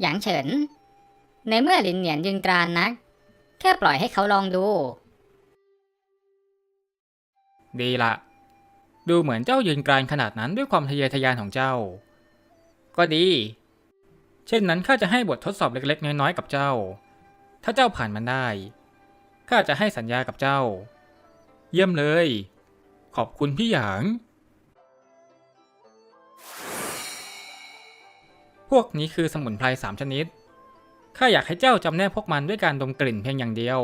หยางเฉิน ในเมื่อลินเหนียนยืนกรานนัก แค่ปล่อยให้เขาลองดู ดีละ ดูเหมือนเจ้ายืนกรานขนาดนั้นด้วยความทะเยอทะยานของเจ้า ก็ดี เช่นนั้นข้าจะให้บททดสอบเล็กๆ น้อยๆ กับเจ้า ถ้าเจ้าผ่านมันได้ ข้าจะให้สัญญากับเจ้า เยี่ยมเลย ขอบคุณพี่หยาง วกนี้คือสมุนไพรสามชนิด ข้าอยากให้เจ้าจำแนกพวกมันด้วยการดมกลิ่นเพียงอย่างเดียว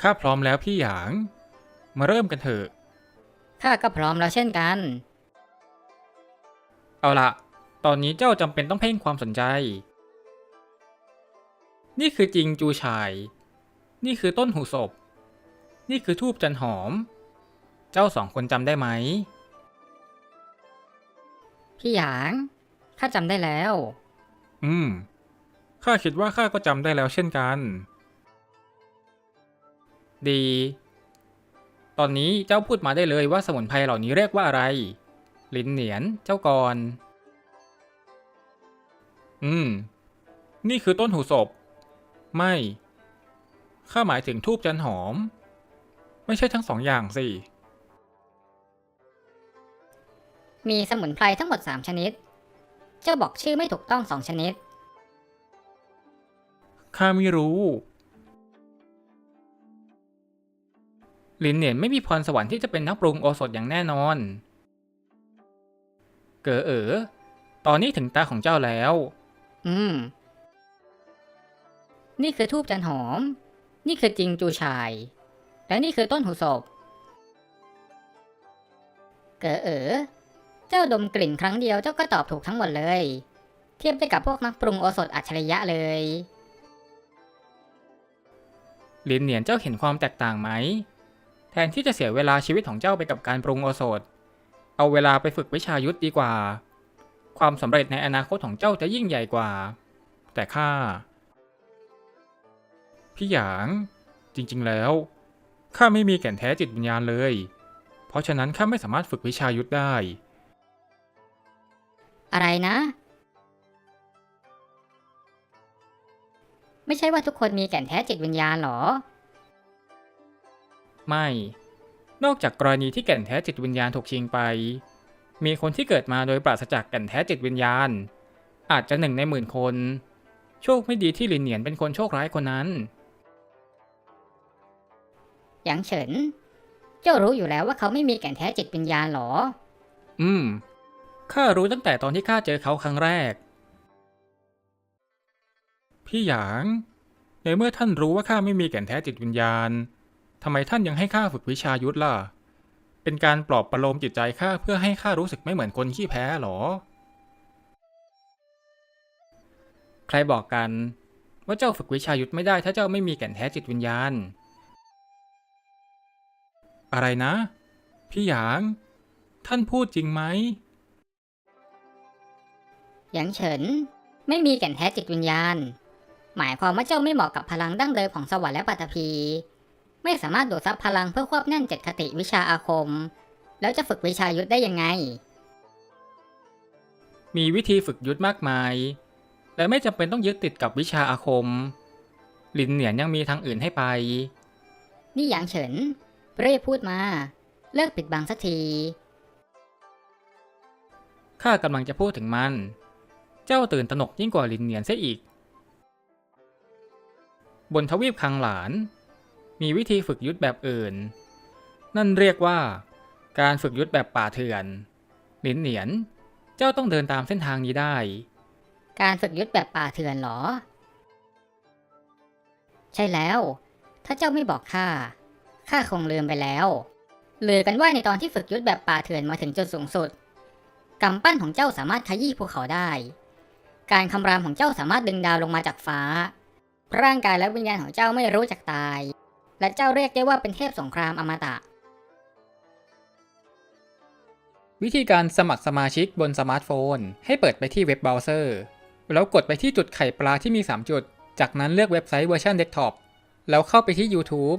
ข้าพร้อมแล้วพี่หยาง มาเริ่มกันเถอะ ข้าก็พร้อมแล้วเช่นกัน เอาละ ตอนนี้เจ้าจำเป็นต้องเพ่งความสนใจ นี่คือจริงจูชาย นี่คือต้นหูศพ นี่คือทูบจันหอม เจ้าสองคนจำได้ไหม พี่หยาง ข้าจำได้แล้ว อืม ข้าคิดว่าข้าก็จำได้แล้วเช่นกัน ดี ตอนนี้เจ้าพูดมาได้เลยว่าสมุนไพรเหล่านี้เรียกว่าอะไร ลินเหนียน เจ้ากร อืม นี่คือต้นหูศพ ไม่ ข้าหมายถึงทูบจันหอม ไม่ใช่ทั้งสองอย่างสิ มีสมุนไพรทั้งหมด 3 ชนิด เจ้าบอกชื่อไม่ถูกต้องสองชนิด ข้าไม่รู้ลินเหนียนไม่มีพรสวรรค์ที่จะเป็นนักปรุงโอสถอย่างแน่นอน เก๋อเอ๋อ ตอนนี้ถึงตาของเจ้าแล้ว อืม นี่คือทูบจันหอม นี่คือจริงจูชาย และนี่คือต้นหูศพ เก๋อเอ๋อ เจ้าดมกลิ่นครั้งเดียวเจ้าก็ตอบถูกทั้งหมดเลย เทียบได้กับพวกนักปรุงโอสถอัจฉริยะเลย ลินเหนียนเจ้าเห็นความแตกต่างไหม แทนที่จะเสียเวลาชีวิตของเจ้าไปกับการปรุงโอสถ เอาเวลาไปฝึกวิชายุทธดีกว่า ความสำเร็จในอนาคตของเจ้าจะยิ่งใหญ่กว่า แต่ข้าพี่หยาง จริง ๆ แล้วข้าไม่มีแก่นแท้จิตวิญญาณเลย เพราะฉะนั้นข้าไม่สามารถฝึกวิชายุทธได้ อะไรนะ ไม่ใช่ว่าทุกคนมีแก่นแท้จิตวิญญาณหรอ ไม่ นอกจากกรณีที่แก่นแท้จิตวิญญาณถูกชิงไป มีคนที่เกิดมาโดยปราศจากแก่นแท้จิตวิญญาณ อาจจะหนึ่งในหมื่นคน โชคไม่ดีที่ลินเหนียนเป็นคนโชคร้ายคนนั้นหยางเฉิน เจ้ารู้อยู่แล้วว่าเขาไม่มีแก่นแท้จิตวิญญาณหรอ อืม ข้ารู้ตั้งแต่ตอนที่ข้าเจอเขาครั้งแรก พี่หยาง ในเมื่อท่านรู้ว่าข้าไม่มีแก่นแท้จิตวิญญาณทำไมท่านยังให้ข้าฝึกวิชายุทธล่ะ เป็นการปลอบประโลมจิตใจข้าเพื่อให้ข้ารู้สึกไม่เหมือนคนขี้แพ้หรอ ใครบอกกันว่าเจ้าฝึกวิชายุทธไม่ได้ถ้าเจ้าไม่มีแก่นแท้จิตวิญญาณ อะไรนะ พี่หยาง ท่านพูดจริงไหม หยางเฉิน ไม่มีแก่นแท้จิตวิญญาณ หมายความว่าเจ้าไม่เหมาะกับพลังดั้งเดิมของสวรรค์และปัตภีไม่สามารถดูดซับพลังเพื่อควบแน่นเจ็ดคติวิชาอาคม แล้วจะฝึกวิชายุทธได้ยังไง มีวิธีฝึกยุทธมากมาย และไม่จำเป็นต้องยึดติดกับวิชาอาคม ลินเหนียนยังมีทางอื่นให้ไป นี่หยางเฉินรีบพูดมา เลิกปิดบังสักทีข้ากำลังจะพูดถึงมัน เจ้าตื่นตระหนกยิ่งกว่าลินเหนียนเสียอีก บนทวีปคังหลาน มีวิธีฝึกยุทธแบบอื่น นั่นเรียกว่า การฝึกยุทธแบบป่าเถื่อนลินเหนียน เจ้าต้องเดินตามเส้นทางนี้ได้ การฝึกยุทธแบบป่าเถื่อนเหรอ ใช่แล้ว ถ้าเจ้าไม่บอกข้าข้าคงลืมไปแล้วลือกันว่าในตอนที่ฝึกยุทธแบบป่าเถื่อนมาถึงจุดสูงสุดกำปั้นของเจ้าสามารถขยี้ภูเขาได้ การคำรามของเจ้าสามารถดึงดาวลงมาจากฟ้า ร่างกายและวิญญาณของเจ้าไม่รู้จักตาย และเจ้าเรียกได้ว่าเป็นเทพสงครามอมตะ วิธีการสมัครสมาชิกบนสมาร์ทโฟน ให้เปิดไปที่เว็บเบราว์เซอร์ แล้วกดไปที่จุดไข่ปลาที่มี 3 จุด จากนั้นเลือกเว็บไซต์เวอร์ชันเดสก์ท็อปแล้วเข้าไปที่ YouTube